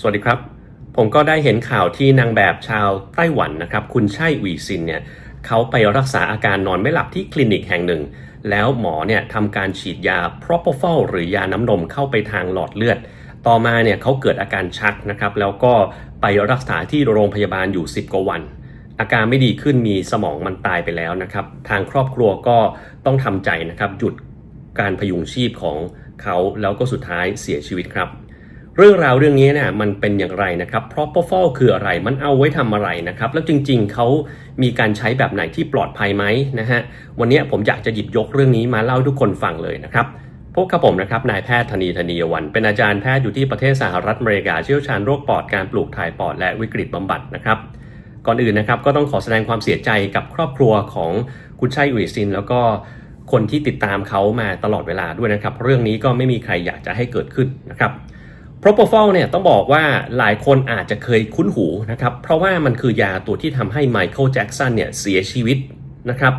สวัสดีครับ ผมก็ได้เห็นข่าวที่นางแบบชาวไต้หวันนะครับ คุณไช่หวีซินเนี่ยเขาไปรักษาอาการนอนไม่หลับที่คลินิกแห่งหนึ่ง แล้วหมอเนี่ยทำการฉีดยา propofol หรือยาน้ำนมเข้าไปทางหลอดเลือด ต่อมาเนี่ยเขาเกิดอาการชักนะครับ แล้วก็ไปรักษาที่โรงพยาบาลอยู่ 10 กว่าวัน อาการไม่ดีขึ้นมีสมองมันตายไปแล้วนะครับ ทางครอบครัวก็ต้องทำใจนะครับ หยุดการพยุงชีพของเขาแล้วก็สุดท้ายเสียชีวิตครับ เรื่องราวเรื่องนี้เนี่ยมันเป็นอย่างไรนะครับ propofol คืออะไรมันเอาไว้ทำอะไรนะครับ แล้วจริงๆเขามีการใช้แบบไหนที่ปลอดภัยไหมนะฮะวันนี้ผมอยากจะหยิบยกเรื่องนี้มาเล่าทุกคนฟังเลยนะครับพบกับผมนะครับนายแพทย์ธนีธนีวัน เป็นอาจารย์แพทย์อยู่ที่ประเทศสหรัฐอเมริกาเชี่ยวชาญโรคปอดการปลูกถ่ายปอดและวิกฤตบำบัดนะครับก่อนอื่นนะครับก็ต้องขอแสดงความเสียใจกับครอบครัวของคุณชัยอุ๋ยซิน แล้วก็คนที่ติดตามเขามาตลอดเวลาด้วยนะครับ เรื่องนี้ก็ไม่มีใครอยากจะให้เกิดขึ้นนะครับ propofol เนี่ยต้องบอกว่าหลายคนอาจจะเคยคุ้นหูนะครับ เพราะว่ามันคือยาตัวที่ทำให้ไมเคิลแจ็กสันเนี่ยเสียชีวิตนะครับ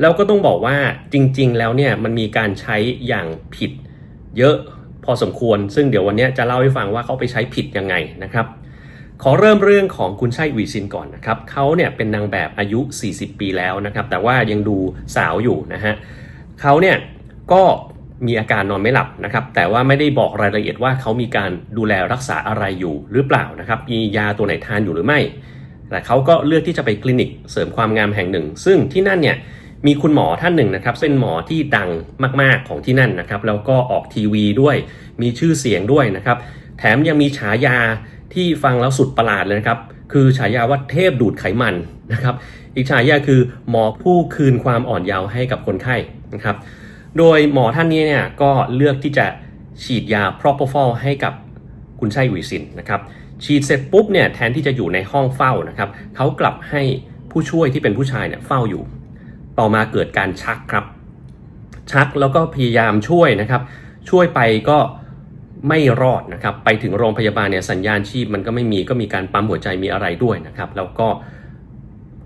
แล้วก็ต้องบอกว่าจริงๆ แล้วเนี่ยมันมีการใช้อย่างผิดเยอะพอสมควร ซึ่งเดี๋ยววันนี้จะเล่าให้ฟังว่าเขาไปใช้ผิดยังไงนะครับ ขอเริ่มเรื่องของคุณชัยวีซินก่อนนะครับเขาเนี่ยเป็นนางแบบอายุ 40 ปีแล้วนะครับ แต่ว่ายังดูสาวอยู่นะฮะเขาเนี่ยก็ มีอาการนอนไม่หลับนะครับแต่ว่าไม่ได้บอกรายละเอียดว่าเขามีการดูแลรักษาอะไรอยู่หรือเปล่านะครับมียาตัวไหนทานอยู่หรือไม่ แต่เขาก็เลือกที่จะไปคลินิกเสริมความงามแห่งหนึ่ง ซึ่งที่นั่นเนี่ยมีคุณหมอท่านหนึ่งนะครับเป็นหมอที่ดังมาก ๆของที่นั่นนะครับแล้วก็ออกทีวีด้วย มีชื่อเสียงด้วยนะครับแถมยังมีฉายาที่ฟังแล้วสุดประหลาดเลยนะครับคือฉายาว่าเทพดูดไขมันนะครับอีกฉายาคือหมอผู้คืนความอ่อนเยาว์ให้กับคนไข้นะครับ โดยหมอท่านนี้เนี่ยก็เลือกที่จะฉีดยา propofol ให้กับคุณชัยหวีซินนะครับ ฉีดเสร็จปุ๊บเนี่ยแทนที่จะอยู่ในห้องเฝ้านะครับเขากลับให้ผู้ช่วยที่เป็นผู้ชายเนี่ยเฝ้าอยู่ ต่อมาเกิดการชักครับ ชักแล้วก็พยายามช่วยนะครับ ช่วยไปก็ไม่รอดนะครับ ไปถึงโรงพยาบาลเนี่ยสัญญาณชีพมันก็ไม่มีก็มีการปั๊มหัวใจมีอะไรด้วยนะครับ แล้วก็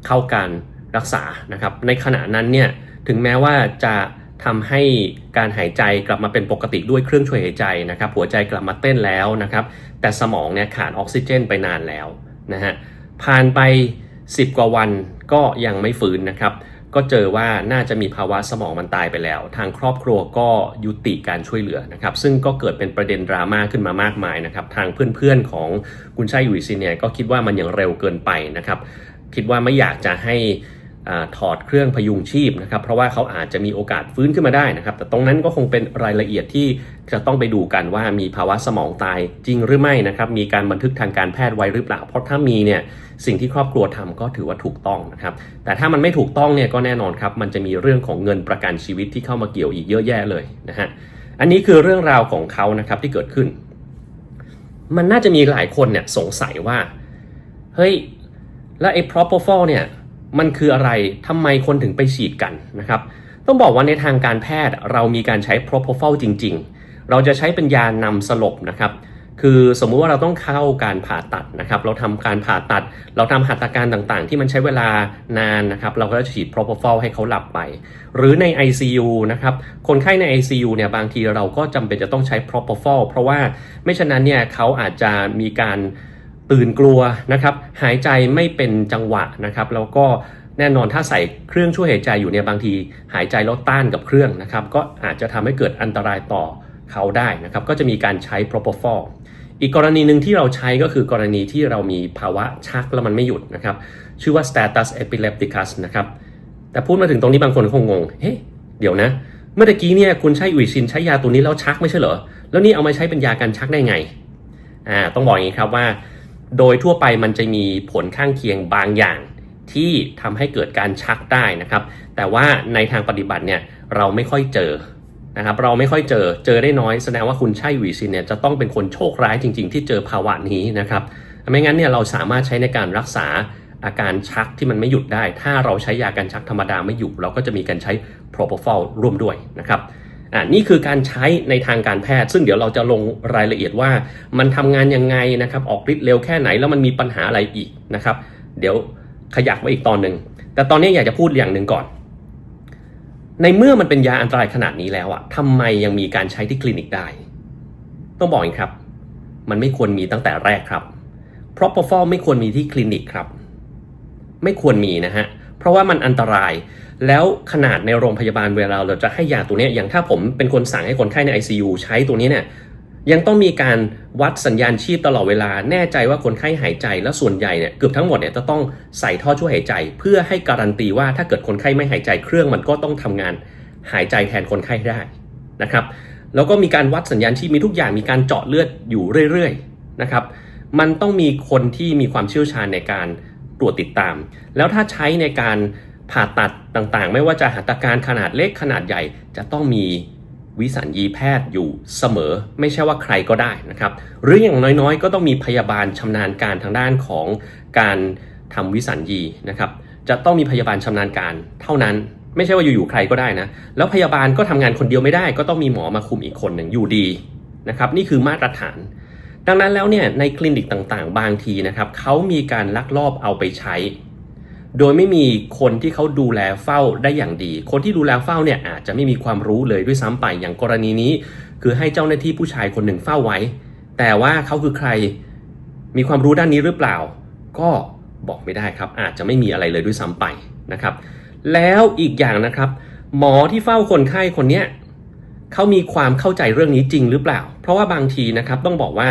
เข้าการรักษานะครับ ในขณะนั้นเนี่ยถึงแม้ว่าจะ ทำให้การหายใจกลับมาเป็นปกติด้วยเครื่องช่วยหายใจนะครับหัวใจกลับมาเต้นแล้วนะครับ แต่สมองเนี่ยขาดออกซิเจนไปนานแล้วนะฮะผ่านไป 10 กว่าวันก็ยังไม่ฟื้นนะครับ ก็เจอว่าน่าจะมีภาวะสมองมันตายไปแล้ว ทางครอบครัวก็ยุติการช่วยเหลือนะครับ ซึ่งก็เกิดเป็นประเด็นดราม่าขึ้นมามากมายนะครับ ทางเพื่อนๆของคุณชัยวีซินเนี่ยก็คิดว่ามันยังเร็วเกินไปนะครับ คิดว่าไม่อยากจะให้ ถอดเครื่องพยุงชีพนะครับ เพราะว่าเขาอาจจะมีโอกาสฟื้นขึ้นมาได้นะครับ แต่ตรงนั้นก็คงเป็นรายละเอียดที่จะต้องไปดูกันว่ามีภาวะสมองตายจริงหรือไม่นะครับ มีการบันทึกทางการแพทย์ไว้หรือเปล่า เพราะถ้ามีเนี่ยสิ่งที่ครอบครัวทำก็ถือว่าถูกต้องนะครับ แต่ถ้ามันไม่ถูกต้องเนี่ยก็แน่นอนครับ มันจะมีเรื่องของเงินประกันชีวิตที่เข้ามาเกี่ยวอีกเยอะแยะเลยนะฮะ อันนี้คือเรื่องราวของเขานะครับที่เกิดขึ้น มันน่าจะมีหลายคนเนี่ยสงสัยว่า เฮ้ย แล้วไอ้ propofol เนี่ย มันคืออะไรทำไมคนถึงไปฉีดกันนะครับ ต้องบอกว่าในทางการแพทย์เรามีการใช้ propofol จริง ๆ เราจะใช้เป็นยานำสลบนะครับ คือสมมุติว่าเราต้องเข้าการผ่าตัดนะครับ เราทำการผ่าตัด เราทำหัตถการต่างๆ ที่มันใช้เวลานานนะครับ เราก็จะฉีด propofol ให้เขาหลับไป หรือใน ICU นะครับ คนไข้ใน ICU เนี่ยบางทีเราก็จำเป็นจะต้องใช้ propofol เพราะว่าไม่ฉะนั้นเนี่ยเขาอาจจะมีการ ตื่นกลัวนะครับหายใจไม่เป็นจังหวะนะครับแล้วก็แน่นอนถ้าใส่เครื่องช่วยหายใจอยู่เนี่ยบางที หายใจแล้วต้านกับเครื่องนะครับก็อาจจะทำให้เกิดอันตรายต่อเขาได้นะครับก็จะมีการใช้ propofol อีกกรณีหนึ่งที่เราใช้ก็คือกรณีที่เรามีภาวะชักแล้วมันไม่หยุดนะครับชื่อว่า status epilepticus นะครับแต่พูดมาถึงตรงนี้บางคนคงงงเฮ้ยเดี๋ยวนะ เมื่อกี้เนี่ยคุณใช้อุ๋ยซินใช้ยาตัวนี้แล้วชักไม่ใช่เหรอแล้วนี่เอามาใช้เป็นยากันชักได้ไงอ่าต้องบอกอย่างนี้ครับว่า โดยทั่วไปมันจะมีผลข้างเคียงบางอย่างที่ทำให้เกิดการชักได้นะครับ แต่ว่าในทางปฏิบัติเนี่ยเราไม่ค่อยเจอนะครับ เราไม่ค่อยเจอ เจอได้น้อย แสดงว่าคุณใช่วีซินเนี่ยจะต้องเป็นคนโชคร้ายจริง ๆ ที่เจอภาวะนี้นะครับ ไม่งั้นเนี่ยเราสามารถใช้ในการรักษาอาการชักที่มันไม่หยุดได้ ถ้าเราใช้ยากันชักธรรมดาไม่หยุดเราก็จะมีการใช้ propofol ร่วมด้วยนะครับ อ่านี่คือการใช้ในทางการแพทย์ ซึ่งเดี๋ยวเราจะลงรายละเอียดว่ามันทำงานยังไงนะครับ ออกฤทธิ์เร็วแค่ไหนแล้วมันมีปัญหาอะไรอีกนะครับ เดี๋ยวขยักไว้อีกตอนหนึ่งแต่ตอนนี้อยากจะพูดอย่างหนึ่งก่อน ในเมื่อมันเป็นยาอันตรายขนาดนี้แล้วอะทำไมยังมีการใช้ที่คลินิกได้ ต้องบอกองครับ มันไม่ควรมีตั้งแต่แรกครับ Propofol ไม่ควรมีที่คลินิกครับ ไม่ควรมีนะฮะเพราะว่ามันอันตราย แล้วขนาดในโรงพยาบาลเวลาเราจะให้ยาตัวนี้อย่างถ้าผมเป็นคนสั่งให้คนไข้ใน ICU ใช้ตัวนี้เนี่ยยังต้องมีการวัดสัญญาณชีพตลอดเวลาแน่ใจว่าคนไข้หายใจแล้วส่วนใหญ่เนี่ยเกือบทั้งหมดเนี่ยจะต้องใส่ท่อช่วยหายใจ เพื่อให้การันตีว่าถ้าเกิดคนไข้ไม่หายใจเครื่องมันก็ต้องทำงานหายใจแทนคนไข้ได้นะครับแล้วก็มีการวัดสัญญาณชีพมีทุกอย่างมีการเจาะเลือดอยู่เรื่อยๆนะครับมันต้องมีคนที่มีความเชี่ยวชาญในการตรวจติดตาม แล้วถ้าใช้ในการ ผ่าตัดต่างๆ ไม่ว่าจะหัตถการขนาดเล็กขนาดใหญ่ จะต้องมีวิสัญญีแพทย์อยู่เสมอ ไม่ใช่ว่าใครก็ได้นะครับ หรืออย่างน้อยๆ ก็ต้องมีพยาบาลชำนาญการทางด้านของการทำวิสัญญีนะครับ จะต้องมีพยาบาลชำนาญการเท่านั้น ไม่ใช่ว่าอยู่ๆใครก็ได้นะ แล้วพยาบาลก็ทำงานคนเดียวไม่ได้ ก็ต้องมีหมอมาคุมอีกคนหนึ่งอยู่ดีนะครับ นี่คือมาตรฐาน ดังนั้นแล้วเนี่ยในคลินิกต่างๆ บางทีนะครับเขามีการลักลอบเอาไปใช้ โดยไม่มีคนที่เขาดูแลเฝ้าได้อย่างดี คนที่ดูแลเฝ้าเนี่ยอาจจะไม่มีความรู้เลยด้วยซ้ำไปอย่างกรณีนี้ คือให้เจ้าหน้าที่ผู้ชายคนหนึ่งเฝ้าไว้ แต่ว่าเขาคือใครมีความรู้ด้านนี้หรือเปล่า ก็บอกไม่ได้ครับ อาจจะไม่มีอะไรเลยด้วยซ้ำไปนะครับ แล้วอีกอย่างนะครับ หมอที่เฝ้าคนไข้คนเนี้ยเขามีความเข้าใจเรื่องนี้จริงหรือเปล่า เพราะว่าบางทีนะครับต้องบอกว่า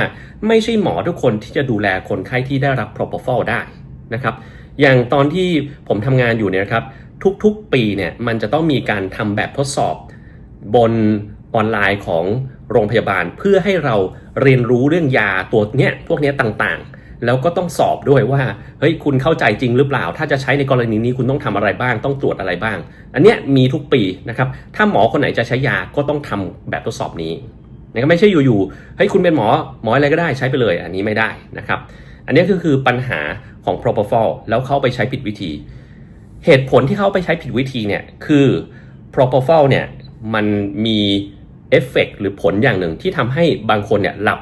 ไม่ใช่หมอทุกคนที่จะดูแลคนไข้ที่ได้รับ propofol ได้นะครับ อย่างตอนที่ผมทำงานอยู่เนี่ยนะครับทุกๆปีเนี่ยมันจะต้องมีการทำแบบทดสอบบนออนไลน์ของโรงพยาบาล เพื่อให้เราเรียนรู้เรื่องยาตัวเนี้ยพวกเนี้ยต่างๆ แล้วก็ต้องสอบด้วยว่าเฮ้ยคุณเข้าใจจริงหรือเปล่า ถ้าจะใช้ในกรณีนี้คุณต้องทำอะไรบ้าง ต้องตรวจอะไรบ้าง อันเนี้ยมีทุกปีนะครับถ้าหมอคนไหนจะใช้ยาก็ต้องทำแบบทดสอบนี้นะครับไม่ใช่อยู่ๆเฮ้ยคุณเป็นหมอหมออะไรก็ได้ใช้ไปเลย อันนี้ไม่ได้นะครับ อันนี้ก็คือปัญหาของ propofol แล้วเขาไปใช้ผิดวิธี เหตุผลที่เขาไปใช้ผิดวิธีเนี่ยคือ propofol เนี่ยมันมีเอฟเฟกหรือผลอย่างหนึ่งที่ทำให้บางคนเนี่ยหลับ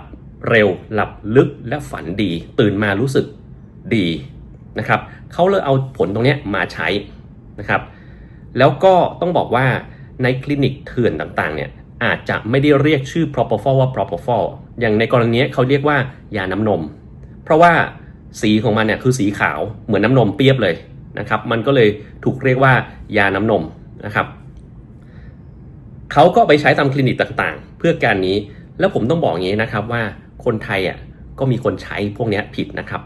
เร็ว หลับลึกและฝันดี ตื่นมารู้สึกดีนะครับเขาเลยเอาผลตรงนี้มาใช้นะครับ แล้วก็ต้องบอกว่าในคลินิกเถื่อนต่างๆเนี่ยอาจจะไม่ได้เรียกชื่อ propofol ว่า propofol อย่างในกรณีนี้เขาเรียกว่ายาน้ำนม เพราะว่าสีของมันเนี่ยคือสีขาวเหมือนน้ำนมเปียบเลยนะครับ มันก็เลยถูกเรียกว่ายาน้ำนมนะครับเขาก็ไปใช้ตามคลินิกต่างๆ เพื่อการนี้แล้วผมต้องบอกอย่างนี้นะครับว่าคนไทยอะก็มีคนใช้พวกนี้ผิดนะครับ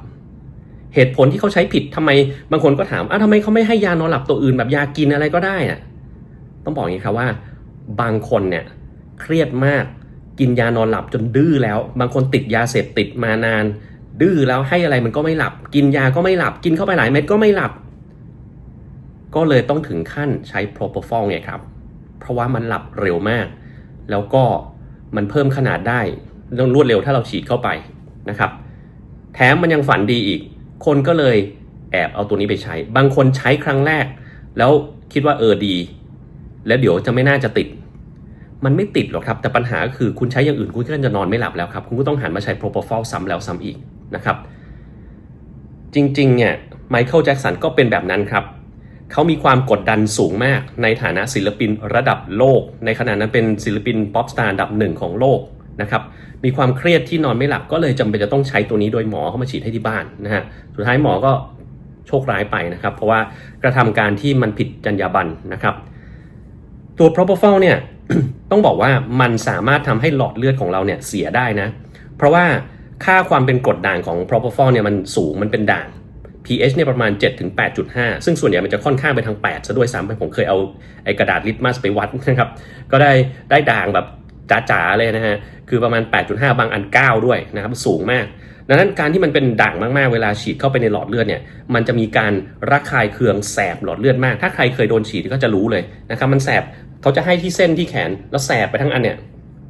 เหตุผลที่เขาใช้ผิดทำไมบางคนก็ถามอ้าวทำไมเขาไม่ให้ยานอนหลับตัวอื่นแบบยากินอะไรก็ได้น่ะต้องบอกอย่างนี้ครับว่า บางคนเนี่ยเครียดมากกินยานอนหลับจนดื้อแล้ว บางคนติดยาเสพติดมานาน ดื้อแล้วให้อะไรมันก็ไม่หลับ กินยาก็ไม่หลับ กินเข้าไปหลายเม็ดก็ไม่หลับ ก็เลยต้องถึงขั้นใช้ propofol ไงครับ เพราะว่ามันหลับเร็วมาก แล้วก็มันเพิ่มขนาดได้รวดเร็วถ้าเราฉีดเข้าไปนะครับ แถมมันยังฝันดีอีก คนก็เลยแอบเอาตัวนี้ไปใช้ บางคนใช้ครั้งแรก แล้วคิดว่าเออดี แล้วเดี๋ยวจะไม่น่าจะติด มันไม่ติดหรอกครับ แต่ปัญหาคือคุณใช้อย่างอื่นคุณก็จะนอนไม่หลับแล้วครับ คุณก็ต้องหันมาใช้ propofol ซ้ำแล้วซ้ำอีก นะครับ จริงๆเนี่ยไมเคิลแจ็กสันก็เป็นแบบนั้นครับ เขามีความกดดันสูงมากในฐานะศิลปินระดับโลก ในขณะนั้นเป็นศิลปินป๊อปสตาร์อันดับหนึ่งของโลกนะครับมีความเครียดที่นอนไม่หลับก็เลยจำเป็นจะต้องใช้ตัวนี้โดยหมอเข้ามาฉีดให้ที่บ้านนะฮะสุดท้ายหมอก็โชคร้ายไปนะครับ เพราะว่ากระทำการที่มันผิดจรรยาบรรณนะครับ ตัว propofol เนี่ยต้องบอกว่ามันสามารถทำให้หลอดเลือดของเราเนี่ยเสียได้นะ เพราะว่า ค่าความเป็นกรดด่างของ propofol เนี่ยมันสูงมันเป็นด่าง pH เนี่ยประมาณ7ถึง8.5 ซึ่งส่วนใหญ่มันจะค่อนข้างไปทาง 8 ซะด้วยซ้ำไปผมเคยเอาไอ้กระดาษลิตมัสไปวัดนะครับ ก็ได้ได้ด่างแบบจ๋าๆ เลยนะฮะ คือประมาณ 8.5 บางอัน 9 ด้วยนะครับ สูงมาก ดังนั้นการที่มันเป็นด่างมากๆ เวลาฉีดเข้าไปในหลอดเลือดเนี่ย มันจะมีการระคายเคืองแสบหลอดเลือดมาก ถ้าใครเคยโดนฉีดก็จะรู้เลยนะครับ มันแสบ เขาจะให้ที่เส้นที่แขน แล้วแสบไปทั้งอันเนี่ย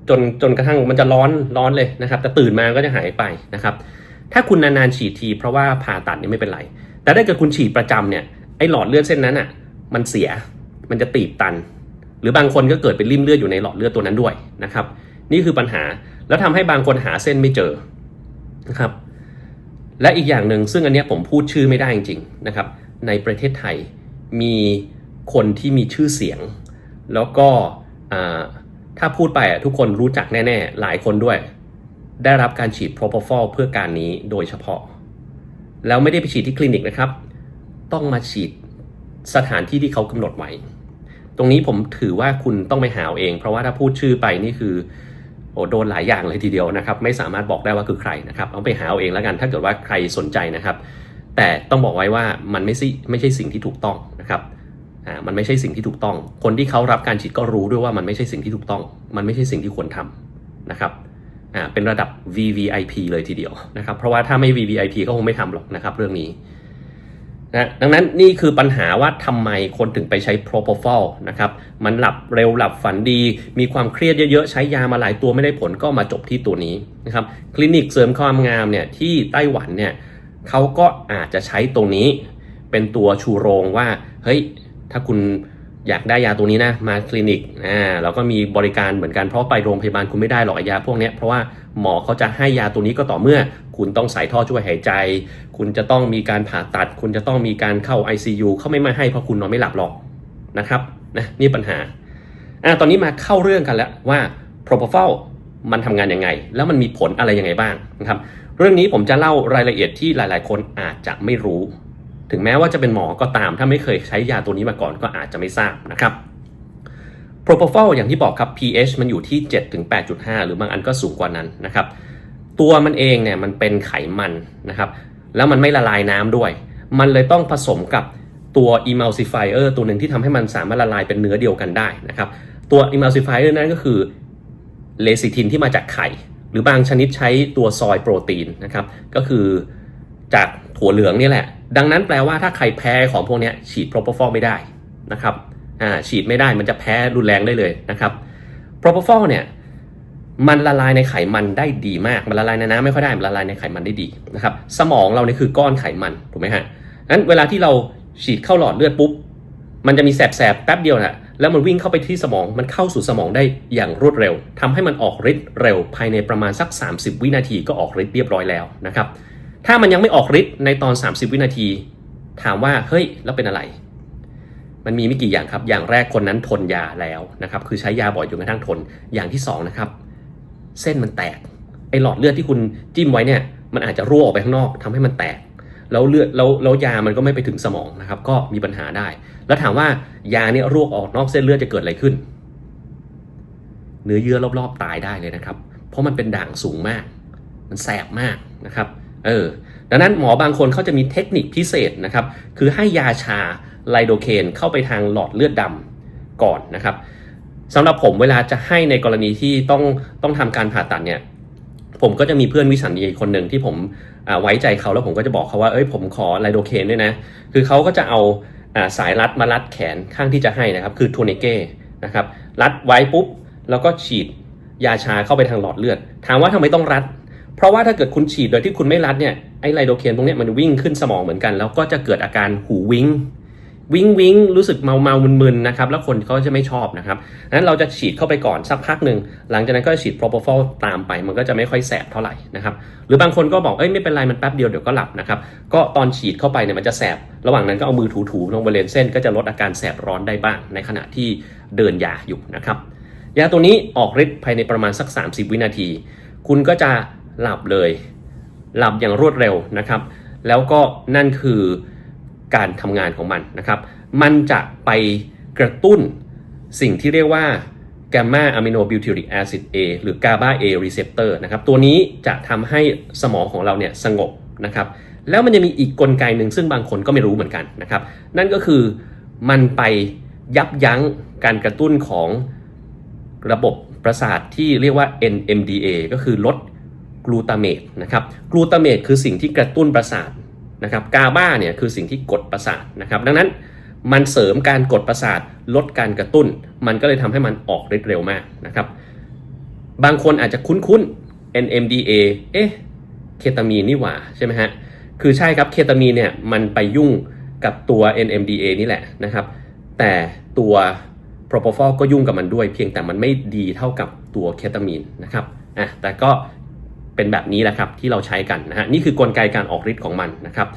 จนจนกระทั่งมันจะร้อนร้อนเลยนะครับแต่ตื่นมาก็จะหายไปนะครับ ถ้าคุณนานๆฉีดที เพราะว่าผ่าตัดเนี่ยไม่เป็นไร แต่ถ้าเกิดคุณฉีดประจำเนี่ยไอ้หลอดเลือดเส้นนั้นอะมันเสียมันจะตีบตัน หรือบางคนก็เกิดเป็นริ่มเลือดอยู่ในหลอดเลือดตัวนั้นด้วยนะครับ นี่คือปัญหาแล้วทำให้บางคนหาเส้นไม่เจอนะครับและอีกอย่างหนึ่งซึ่งอันนี้ผมพูดชื่อไม่ได้จริงๆนะครับ ในประเทศไทยมีคนที่มีชื่อเสียง แล้วก็ ถ้าพูดไปอะทุกคนรู้จักแน่ ๆ หลายคนด้วย ได้รับการฉีด propofol เพื่อการนี้โดยเฉพาะ แล้วไม่ได้ไปฉีดที่คลินิกนะครับ ต้องมาฉีดสถานที่ที่เขากำหนดไว้ ตรงนี้ผมถือว่าคุณต้องไปหาเอาเอง เพราะว่าถ้าพูดชื่อไปนี่คือโอ้โดนหลายอย่างเลยทีเดียวนะครับ ไม่สามารถบอกได้ว่าคือใครนะครับ เอาไปหาเอาเองแล้วกัน ถ้าเกิดว่าใครสนใจนะครับ แต่ต้องบอกไว้ว่ามันไม่ใช่ไม่ใช่สิ่งที่ถูกต้องนะครับ อ่ามันไม่ใช่สิ่งที่ถูกต้อง คนที่เขารับการฉีดก็รู้ด้วยว่ามันไม่ใช่สิ่งที่ถูกต้อง มันไม่ใช่สิ่งที่ควรทำนะครับอ่าเป็นระดับ VVIP เลยทีเดียวนะครับ เพราะว่าถ้าไม่ VVIP ก็คงไม่ทำหรอกนะครับ เรื่องนี้นะดังนั้นนี่คือปัญหาว่าทำไมคนถึงไปใช้ propofol นะครับ มันหลับเร็วหลับฝันดี มีความเครียดเยอะๆ ใช้ยามาหลายตัวไม่ได้ผลก็มาจบที่ตัวนี้นะครับ คลินิกเสริมความงามเนี่ยที่ไต้หวันเนี่ยเขาก็อาจจะใช้ตรงนี้ เป็นตัวชูโรงว่า เฮ้ย ถ้าคุณอยากได้ยาตัวนี้นะมาคลินิกอ่าเราก็มีบริการเหมือนกันเพราะไปโรงพยาบาลคุณไม่ได้หรอกยาพวกนี้เพราะว่าหมอเขาจะให้ยาตัวนี้ก็ต่อเมื่อ คุณต้องใส่ท่อช่วยหายใจ คุณจะต้องมีการผ่าตัด คุณจะต้องมีการเข้า ICU เขาไม่มาให้เพราะคุณนอนไม่หลับหรอกนะครับนะนี่ปัญหาอ่าตอนนี้มาเข้าเรื่องกันแล้วว่า propofol มันทำงานยังไง แล้วมันมีผลอะไรยังไงบ้างนะครับเรื่องนี้ผมจะเล่ารายละเอียดที่หลาย ๆ คนอาจจะไม่รู้ ถึงแม้ว่าจะเป็นหมอก็ตาม ถ้าไม่เคยใช้ยาตัวนี้มาก่อนก็อาจจะไม่ทราบนะครับ propofol อย่างที่บอกครับ pH มันอยู่ที่ 7-8.5 หรือบางอันก็สูงกว่านั้นนะครับ ตัวมันเองเนี่ยมันเป็นไขมันนะครับ แล้วมันไม่ละลายน้ำด้วย มันเลยต้องผสมกับตัว emulsifier ตัวหนึ่งที่ทำให้มันสามารถละลายเป็นเนื้อเดียวกันได้นะครับ ตัว emulsifier นั้นก็คือเลซิทินที่มาจากไข่ หรือบางชนิดใช้ตัวซอยโปรตีนนะครับ ก็คือจากถั่วเหลืองนี่แหละ ดังนั้นแปลว่าถ้าใครแพ้ของพวกนี้ฉีด propofol ไม่ได้นะครับอ่าฉีดไม่ได้มันจะแพ้รุนแรงได้เลยนะครับ propofol เนี่ยมันละลายในไขมันได้ดีมาก มันละลายในน้ำไม่ค่อยได้ มันละลายในไขมันได้ดีนะครับ สมองเราเนี่ยคือก้อนไขมันถูกไหมฮะงั้นเวลาที่เราฉีดเข้าหลอดเลือดปุ๊บ มันจะมีแสบๆแป๊บเดียวนะแล้วมันวิ่งเข้าไปที่สมอง มันเข้าสู่สมองได้อย่างรวดเร็วทำให้มันออกฤทธิ์เร็ว ภายในประมาณสัก 30 วินาทีก็ออกฤทธิ์เรียบร้อยแล้วนะครับ ถ้ามันยังไม่ออกฤทธิ์ในตอน 30 วินาที ถามว่าเฮ้ยแล้วเป็นอะไร มันมีไม่กี่อย่างครับ อย่างแรกคนนั้นทนยาแล้วนะครับคือใช้ยาบ่อยจนกระทั่งทนอย่างที่สองนะครับเส้นมันแตกไอหลอดเลือดที่คุณจิ้มไว้เนี่ยมันอาจจะรั่วออกไปข้างนอกทำให้มันแตกแล้วเลือดแล้วแล้วยามันก็ไม่ไปถึงสมองนะครับก็มีปัญหาได้ แล้วถามว่ายาเนี่ยรั่วออกนอกเส้นเลือดจะเกิดอะไรขึ้น เนื้อเยื่อรอบๆตายได้เลยนะครับ เพราะมันเป็นด่างสูงมาก มันแสบมากนะครับ เออดังนั้นหมอบางคนเขาจะมีเทคนิคพิเศษนะครับ คือให้ยาชาไลโดเคนเข้าไปทางหลอดเลือดดำก่อนนะครับสำหรับผมเวลาจะให้ในกรณีที่ต้องต้องทำการผ่าตัดเนี่ยผมก็จะมีเพื่อนวิสัญญีคนหนึ่งที่ผมไว้ใจเขาแล้วผมก็จะบอกเขาว่าเอ้ยผมขอไลโดเคนด้วยนะ คือเขาก็จะเอาสายรัดมารัดแขนข้างที่จะให้นะครับ คือทูเนเก้นะครับรัดไว้ปุ๊บ แล้วก็ฉีดยาชาเข้าไปทางหลอดเลือด ถามว่าทำไมต้องรัด เพราะว่าถ้าเกิดคุณฉีดโดยที่คุณไม่รัดเนี่ยไอไลโดเคนตรงเนี้ยมันวิ่งขึ้นสมองเหมือนกัน แล้วก็จะเกิดอาการหูวิงวิงวิงรู้สึกเมาเมามึนมึนๆนะครับ แล้วคนเขาจะไม่ชอบนะครับนั้นเราจะฉีดเข้าไปก่อนสักพักหนึ่ง หลังจากนั้นก็ฉีด propofol ตามไป มันก็จะไม่ค่อยแสบเท่าไหร่นะครับ หรือบางคนก็บอก เอ้ยไม่เป็นไร มันแป๊บเดียวเดี๋ยวก็หลับนะครับ ก็ตอนฉีดเข้าไปเนี่ยมันจะแสบ ระหว่างนั้นก็เอามือถูๆลงบริเวณเส้น ก็จะลดอาการแสบร้อนได้บ้าง ในขณะที่เดินยาอยู่นะครับ ยาตัวนี้ออกฤทธิ์ภายในประมาณสัก 30 วินาที คุณก็จะ หลับเลย หลับอย่างรวดเร็วนะครับ แล้วก็นั่นคือการทำงานของมันนะครับ มันจะไปกระตุ้นสิ่งที่เรียกว่า gamma amino butyric acid A หรือ GABA A receptor นะครับ ตัวนี้จะทำให้สมองของเราเนี่ยสงบนะครับ แล้วมันจะมีอีกกลไกหนึ่งซึ่งบางคนก็ไม่รู้เหมือนกันนะครับ นั่นก็คือมันไปยับยั้งการกระตุ้นของระบบประสาทที่เรียกว่า NMDA ก็คือลด ลูตาเมตนะครับกลูตาเมตคือสิ่งที่กระตุ้นประสาทนะครับกาบาเนี่ยคือสิ่งที่กดประสาทนะครับดังนั้นมันเสริมการกดประสาทลดการกระตุ้น มันก็เลยทำให้มันออกฤทธิ์เร็วมากนะครับบางคนอาจจะคุ้นๆ NMDA เอ๊ะเคตามีนนี่หว่าใช่ไหมฮะคือใช่ครับเคตามีนเนี่ยมันไปยุ่งกับตัว NMDA นี่แหละนะครับแต่ตัว propofol ก็ยุ่งกับมันด้วย เพียงแต่มันไม่ดีเท่ากับตัวเคตามีนนะครับอะแต่ก็ เป็นแบบนี้แหละครับที่เราใช้กันนะฮะนี่คือกลไกการออกฤทธิ์ของมันนะครับ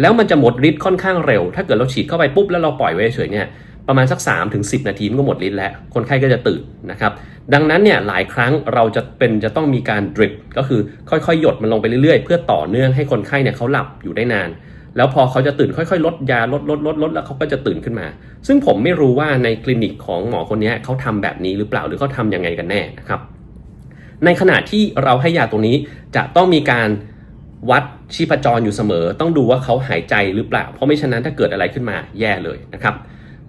แล้วมันจะหมดฤทธิ์ค่อนข้างเร็ว ถ้าเกิดเราฉีดเข้าไปปุ๊บแล้วเราปล่อยไว้เฉยๆเนี่ยประมาณสัก3ถึง10 นาทีมันก็หมดฤทธิ์แล้ว คนไข้ก็จะตื่นนะครับดังนั้นเนี่ยหลายครั้งเราจะเป็นจะต้องมีการดริปก็คือค่อยๆ หยดมันลงไปเรื่อยๆ เพื่อต่อเนื่องให้คนไข้เนี่ยเขาหลับอยู่ได้นาน แล้วพอเขาจะตื่นค่อยๆ ลดยาลดลดลดลดแล้วเขาก็จะตื่นขึ้นมา ซึ่งผมไม่รู้ว่าในคลินิกของหมอคนนี้เขาทำแบบนี้หรือเปล่าหรือเขาทำยังไงกันแน่นะครับ ในขณะที่เราให้ยาตัวนี้จะต้องมีการวัดชีพจรอยู่เสมอ ต้องดูว่าเขาหายใจหรือเปล่า เพราะไม่ฉะนั้นถ้าเกิดอะไรขึ้นมาแย่เลยนะครับ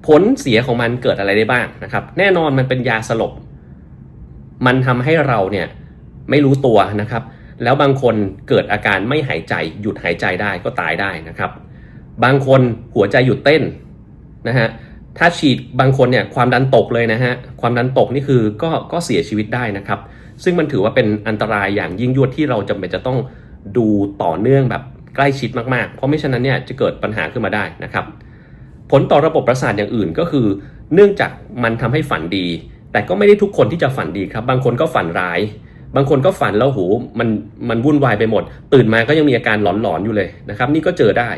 ผลเสียของมันเกิดอะไรได้บ้างนะครับ แน่นอนมันเป็นยาสลบ มันทำให้เราเนี่ยไม่รู้ตัวนะครับ แล้วบางคนเกิดอาการไม่หายใจหยุดหายใจได้ก็ตายได้นะครับ บางคนหัวใจหยุดเต้นนะฮะถ้าฉีดบางคนเนี่ยความดันตกเลยนะฮะความดันตกนี่คือก็ก็เสียชีวิตได้นะครับ ซึ่งมันถือว่าเป็นอันตรายอย่างยิ่งยวดที่เราจำเป็นจะต้องดูต่อเนื่องแบบใกล้ชิดมากๆ เพราะไม่ฉะนั้นเนี่ยจะเกิดปัญหาขึ้นมาได้นะครับ ผลต่อระบบประสาทอย่างอื่นก็คือ เนื่องจากมันทำให้ฝันดี แต่ก็ไม่ได้ทุกคนที่จะฝันดีครับ บางคนก็ฝันร้าย บางคนก็ฝันแล้วโหมันมันวุ่นวายไปหมด ตื่นมาก็ยังมีอาการหลอนๆอยู่เลยนะครับ นี่ก็เจอได้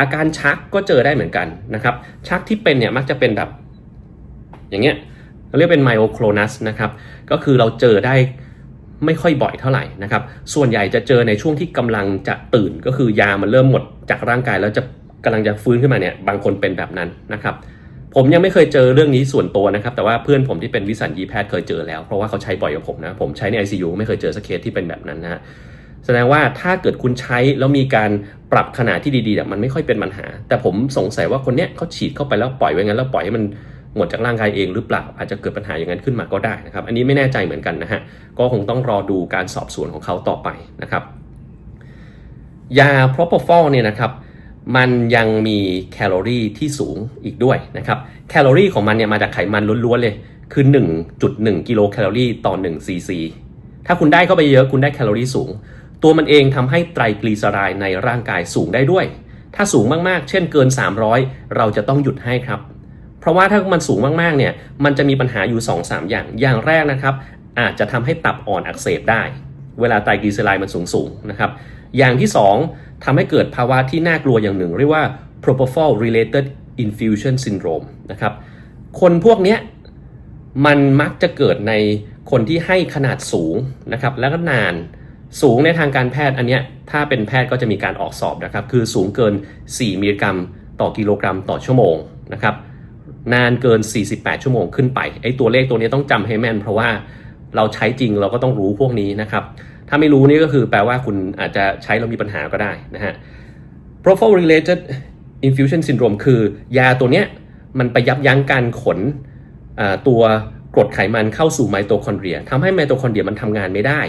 อาการชักก็เจอได้เหมือนกันนะครับ ชักที่เป็นเนี่ยมักจะเป็นแบบ อย่างเงี้ยเรียกเป็นไมโอโครนัสนะครับ ก็คือเราเจอได้ไม่ค่อยบ่อยเท่าไหร่นะครับ ส่วนใหญ่จะเจอในช่วงที่กำลังจะตื่น ก็คือยามันเริ่มหมดจากร่างกายแล้วจะกำลังจะฟื้นขึ้นมาเนี่ยบางคนเป็นแบบนั้นนะครับผมยังไม่เคยเจอเรื่องนี้ส่วนตัวนะครับ แต่ว่าเพื่อนผมที่เป็นวิสัญญีแพทย์เคยเจอแล้ว เพราะว่าเขาใช้บ่อยกว่าผมนะ ผมใช้ใน ICU ไม่เคยเจอสักเคสที่เป็นแบบนั้นนะแสดงว่าถ้าเกิดคุณใช้แล้วมีการปรับขนาดที่ดีๆมันไม่ค่อยเป็นปัญหา แต่ผมสงสัยว่าคนเนี้ยเขาฉีดเข้าไปแล้วปล่อยไว้งั้นแล้วปล่อยให้มัน หมดจากร่างกายเองหรือเปล่า อาจจะเกิดปัญหาอย่างนั้นขึ้นมาก็ได้นะครับ อันนี้ไม่แน่ใจเหมือนกันนะฮะก็คงต้องรอดูการสอบสวนของเขาต่อไปนะครับ ยา propofol เนี่ยนะครับมันยังมีแคลอรี่ที่สูงอีกด้วยนะครับแคลอรี่ของมันเนี่ยมาจากไขมันล้วนๆเลยคือ 1.1 กิโลแคลอรี่ต่อ1ซีซีถ้าคุณได้เข้าไปเยอะคุณได้แคลอรี่สูง ตัวมันเองทำให้ไตรกลีเซอไรด์ในร่างกายสูงได้ด้วย ถ้าสูงมากๆ เช่นเกิน 300 เราจะต้องหยุดให้ครับ เพราะว่าถ้ามันสูงมากๆเนี่ยมันจะมีปัญหาอยู่ 2-3 อย่าง อย่างแรกนะครับอาจจะทำให้ตับอ่อนอักเสบได้ เวลาไตรกลีเซอไรด์มันสูงๆนะครับอย่างที่ 2ทำให้เกิดภาวะที่น่ากลัวอย่างหนึ่ง เรียกว่า propofol related infusion syndrome นะครับคนพวกเนี้ยมันมักจะเกิดในคนที่ให้ขนาดสูงนะครับแล้วก็นานสูงในทางการแพทย์อันเนี้ยถ้าเป็นแพทย์ก็จะมีการออกสอบนะครับ คือสูงเกิน 4 มิลลิกรัม ต่อกิโลกรัมต่อชั่วโมงนะครับ นานเกิน 48 ชั่วโมงขึ้นไปไอ้ตัวเลขตัวนี้ต้องจำให้แม่น เพราะว่าเราใช้จริงเราก็ต้องรู้พวกนี้นะครับ ถ้าไม่รู้นี่ก็คือแปลว่าคุณอาจจะใช้แล้วมีปัญหาก็ได้นะฮะ Propofol related infusion syndrome คือยาตัวเนี้ยมันไปยับยั้งการขนตัวกรดไขมันเข้าสู่ไมโตคอนเดรียทำให้ไมโตคอนเดรียมันทำงานไม่ได้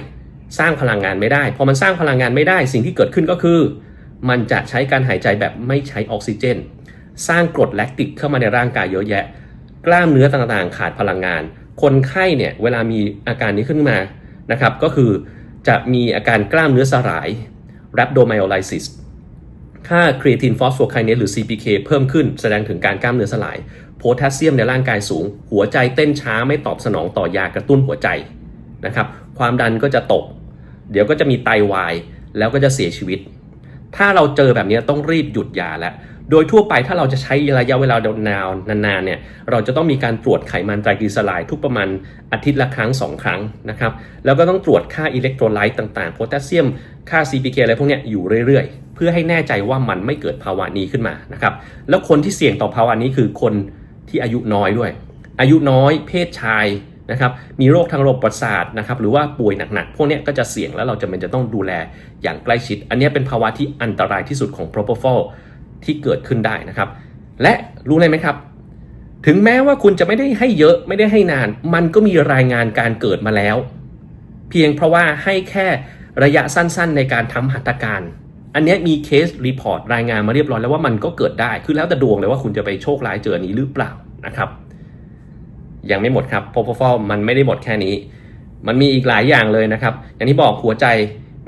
สร้างพลังงานไม่ได้ พอมันสร้างพลังงานไม่ได้ สิ่งที่เกิดขึ้นก็คือ มันจะใช้การหายใจแบบไม่ใช้ออกซิเจน สร้างกรดแลคติกเข้ามาในร่างกายเยอะแยะ กล้ามเนื้อต่างๆ ขาดพลังงาน คนไข้เนี่ยเวลามีอาการนี้ขึ้นมานะครับก็คือจะมีอาการกล้ามเนื้อสลาย rhabdomyolysis ค่าครีเอตินฟอสโฟไคเนสหรือ CPK เพิ่มขึ้นแสดงถึงการกล้ามเนื้อสลาย โพแทสเซียมในร่างกายสูง หัวใจเต้นช้าไม่ตอบสนองต่อยากระตุ้นหัวใจนะครับความดันก็จะตก เดี๋ยวก็จะมีไตวาย แล้วก็จะเสียชีวิต ถ้าเราเจอแบบนี้ต้องรีบหยุดยาแล้ว โดยทั่วไปถ้าเราจะใช้ระยะเวลานานนานๆเนี่ยเราจะต้องมีการตรวจไขมันไตรกลีเซอไรด์ทุกประมาณอาทิตย์ละครั้ง 2 ครั้งนะครับแล้วก็ต้องตรวจค่าอิเล็กโทรไลต์ต่างๆโพแทสเซียมค่า CPK อะไรพวกเนี้ยอยู่เรื่อยๆ เพื่อให้แน่ใจว่ามันไม่เกิดภาวะนี้ขึ้นมานะครับแล้วคนที่เสี่ยงต่อภาวะนี้คือคนที่อายุน้อยด้วย อายุน้อยเพศชายนะครับมีโรคทางระบบประสาทนะครับหรือว่าป่วยหนักๆ พวกเนี้ยก็จะเสี่ยงแล้วเราจะเป็นจะต้องดูแลอย่างใกล้ชิด อันนี้เป็นภาวะที่อันตรายที่สุดของ propofol ที่เกิดขึ้นได้นะครับ และรู้เลยไหมครับ ถึงแม้ว่าคุณจะไม่ได้ให้เยอะไม่ได้ให้นาน มันก็มีรายงานการเกิดมาแล้ว เพียงเพราะว่าให้แค่ระยะสั้นๆ ในการทำหัตถการ อันนี้มีเคสรีพอร์ตรายงานมาเรียบร้อยแล้วว่ามันก็เกิดได้ คือแล้วแต่ดวงเลยว่าคุณจะไปโชคร้ายเจออนนี้หรือเปล่านะครับ ยังไม่หมดครับ propofol มันไม่ได้หมดแค่นี้ มันมีอีกหลายอย่างเลยนะครับ อย่างที่บอกหัวใจ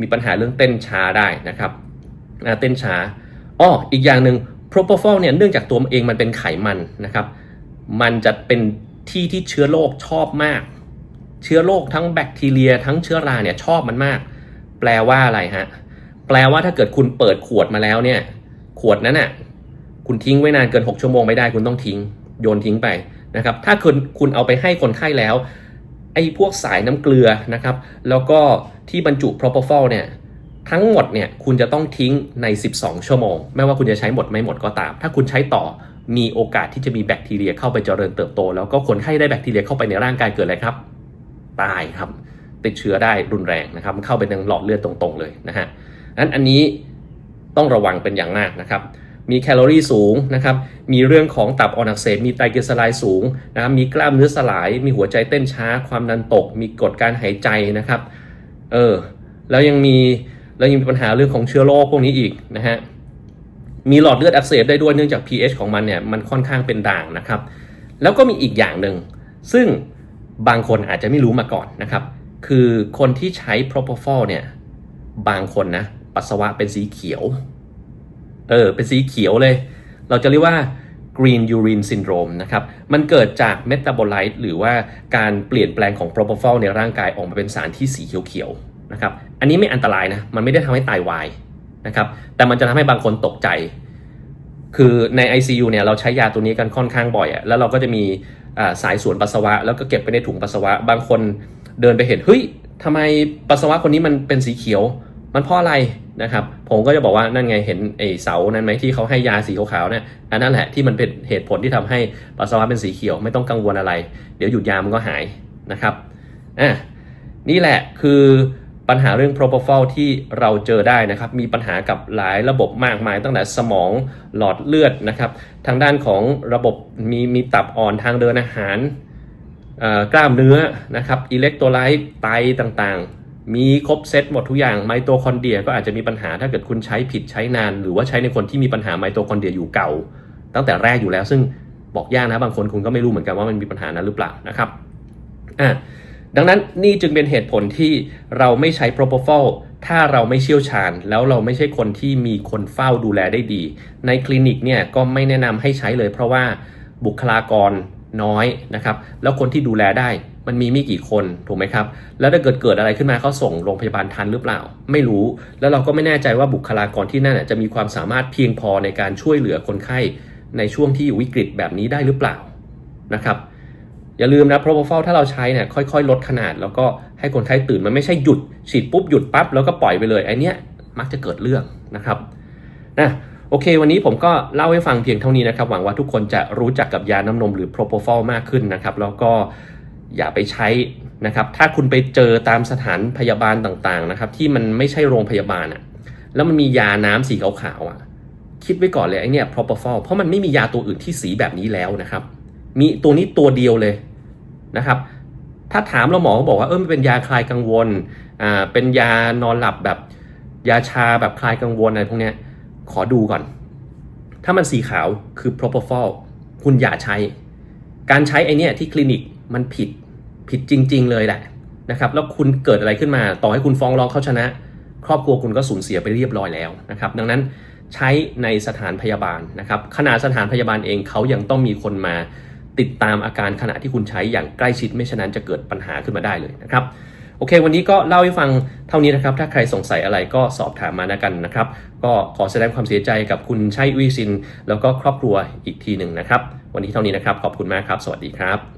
มีปัญหาเรื่องเต้นช้าได้นะครับเต้นช้า อ้ออีกอย่างหนึ่ง propofol เนี่ยเนื่องจากตัวเองมันเป็นไขมันนะครับ มันจะเป็นที่ที่เชื้อโรคชอบมาก เชื้อโรคทั้งแบคทีเรีย ทั้งเชื้อราเนี่ยชอบมันมาก แปลว่าอะไรฮะ แปลว่าถ้าเกิดคุณเปิดขวดมาแล้วเนี่ย ขวดนั้นน่ะ คุณทิ้งไว้นานเกิน 6 ชั่วโมงไม่ได้คุณต้องทิ้ง โยนทิ้งไปนะครับ ถ้าคุณคุณเอาไปให้คนไข้แล้ว ไอ้พวกสายน้ำเกลือนะครับ แล้วก็ที่บรรจุ propofol เนี่ย ทั้งหมดเนี่ยคุณจะต้องทิ้งใน 12 ชั่วโมง ไม่ว่าคุณจะใช้หมดไม่หมดก็ตาม ถ้าคุณใช้ต่อมีโอกาสที่จะมีแบคทีเรียเข้าไปเจริญเติบโต แล้วก็คนไข้ได้แบคทีเรียเข้าไปในร่างกายเกิดอะไรครับ ตายครับ ติดเชื้อได้รุนแรงนะครับมันเข้าไปในหลอดเลือดตรงๆเลยนะฮะนั้นอันนี้ต้องระวังเป็นอย่างมากนะครับ มีแคลอรี่สูงนะครับ มีเรื่องของตับอ่อนอักเสบ มีไตรกลีเซอไรด์สูงนะครับ มีกล้ามเนื้อสลาย มีหัวใจเต้นช้า ความดันตก มีกดการหายใจนะครับ เออ แล้วยังมี แล้วยังมีปัญหาเรื่องของเชื้อโรคพวกนี้อีกนะฮะมีหลอดเลือดอักเสบได้ด้วยเนื่องจาก pH ของมันเนี่ยมันค่อนข้างเป็นด่างนะครับ แล้วก็มีอีกอย่างหนึ่ง ซึ่งบางคนอาจจะไม่รู้มาก่อนนะครับ คือคนที่ใช้ propofol เนี่ยบางคนนะปัสสาวะเป็นสีเขียว เออ เป็นสีเขียวเลย เราจะเรียกว่า green urine syndrome นะครับ มันเกิดจาก metabolite หรือว่าการเปลี่ยนแปลงของ propofol ในร่างกายออกมาเป็นสารที่สีเขียวๆนะครับ อันนี้ไม่อันตรายนะ มันไม่ได้ทำให้ตายวายนะครับ แต่มันจะทำให้บางคนตกใจ คือใน ICU เนี่ยเราใช้ยาตัวนี้กันค่อนข้างบ่อยอะแล้วเราก็จะมีสายสวนปัสสาวะ แล้วก็เก็บไปในถุงปัสสาวะ บางคนเดินไปเห็น เฮ้ยทำไมปัสสาวะคนนี้มันเป็นสีเขียว มันเพราะอะไรนะครับ ผมก็จะบอกว่านั่นไงเห็นไอ้เสานั้นไหมที่เขาให้ยาสีขาวๆเนี่ยอันนั้นแหละที่มันเป็นเหตุผลที่ทำให้ปัสสาวะเป็นสีเขียวไม่ต้องกังวลอะไร เดี๋ยวหยุดยามันก็หายนะครับอะนี่แหละคือ ปัญหาเรื่อง propofol ที่เราเจอได้นะครับ มีปัญหากับหลายระบบมากมาย ตั้งแต่สมองหลอดเลือดนะครับ ทางด้านของระบบมีมีตับอ่อนทางเดินอาหารกล้ามเนื้อนะครับอิเล็กโทรไลต์ไตต่างๆ มีครบเซตหมดทุกอย่างไมโตคอนเดรียก็อาจจะมีปัญหาถ้าเกิดคุณใช้ผิดใช้นาน หรือว่าใช้ในคนที่มีปัญหาไมโตคอนเดรียอยู่เก่า ตั้งแต่แรกอยู่แล้วซึ่งบอกยากนะบางคนคุณก็ไม่รู้เหมือนกันว่ามันมีปัญหานั้นหรือเปล่านะครับอะ ดังนั้นนี่จึงเป็นเหตุผลที่เราไม่ใช้ propofol ถ้าเราไม่เชี่ยวชาญ แล้วเราไม่ใช่คนที่มีคนเฝ้าดูแลได้ดี ในคลินิกเนี่ยก็ไม่แนะนำให้ใช้เลย เพราะว่าบุคลากรน้อยนะครับ แล้วคนที่ดูแลได้มันมีไม่กี่คนถูกไหมครับ แล้วถ้าเกิดเกิดอะไรขึ้นมาเขาส่งโรงพยาบาลทันหรือเปล่า ไม่รู้ แล้วเราก็ไม่แน่ใจว่าบุคลากรที่นั่นจะมีความสามารถเพียงพอในการช่วยเหลือคนไข้ในช่วงที่วิกฤตแบบนี้ได้หรือเปล่านะครับ อย่าลืมนะ propofol ถ้าเราใช้เนี่ยค่อยๆ ลดขนาด แล้วก็ให้คนไข้ตื่นมันไม่ใช่หยุดฉีดปุ๊บหยุดปั๊บแล้วก็ปล่อยไปเลยไอเนี้ยมักจะเกิดเรื่องนะครับนะโอเค วันนี้ผมก็เล่าให้ฟังเพียงเท่านี้นะครับหวังว่าทุกคนจะรู้จักกับยาน้ำนมหรือ propofol มากขึ้นนะครับ แล้วก็อย่าไปใช้นะครับ ถ้าคุณไปเจอตามสถานพยาบาลต่างๆนะครับ ที่มันไม่ใช่โรงพยาบาลอะแล้วมันมียาน้ำสีขาวๆอะคิดไว้ก่อนเลยไอเนี้ย propofol เพราะมันไม่มียาตัวอื่นที่สีแบบนี้แล้วนะครับ มีตัวนี้ตัวเดียวเลยนะครับ ถ้าถามเราหมอก็บอกว่าเออมันเป็นยาคลายกังวลอ่าเป็นยานอนหลับแบบยาชาแบบคลายกังวลอะไรพวกเนี้ยขอดูก่อน ถ้ามันสีขาวคือ propofol คุณอย่าใช้ การใช้ไอเนี้ยที่คลินิกมันผิดผิดจริง ๆ เลยแหละนะครับ แล้วคุณเกิดอะไรขึ้นมา ต่อให้คุณฟ้องร้องเขาชนะ ครอบครัวคุณก็สูญเสียไปเรียบร้อยแล้วนะครับ ดังนั้นใช้ในสถานพยาบาลนะครับ ขนาดสถานพยาบาลเองเขายังต้องมีคนมา ติดตามอาการขณะที่คุณใช้อย่างใกล้ชิดไม่ฉะนั้นจะเกิดปัญหาขึ้นมาได้เลยนะครับโอเค วันนี้ก็เล่าให้ฟังเท่านี้นะครับ ถ้าใครสงสัยอะไรก็สอบถามมานะกันนะครับ ก็ขอแสดงความเสียใจกับคุณชัยวิชิน แล้วก็ครอบครัวอีกทีหนึ่งนะครับ วันนี้เท่านี้นะครับ ขอบคุณมากครับ สวัสดีครับ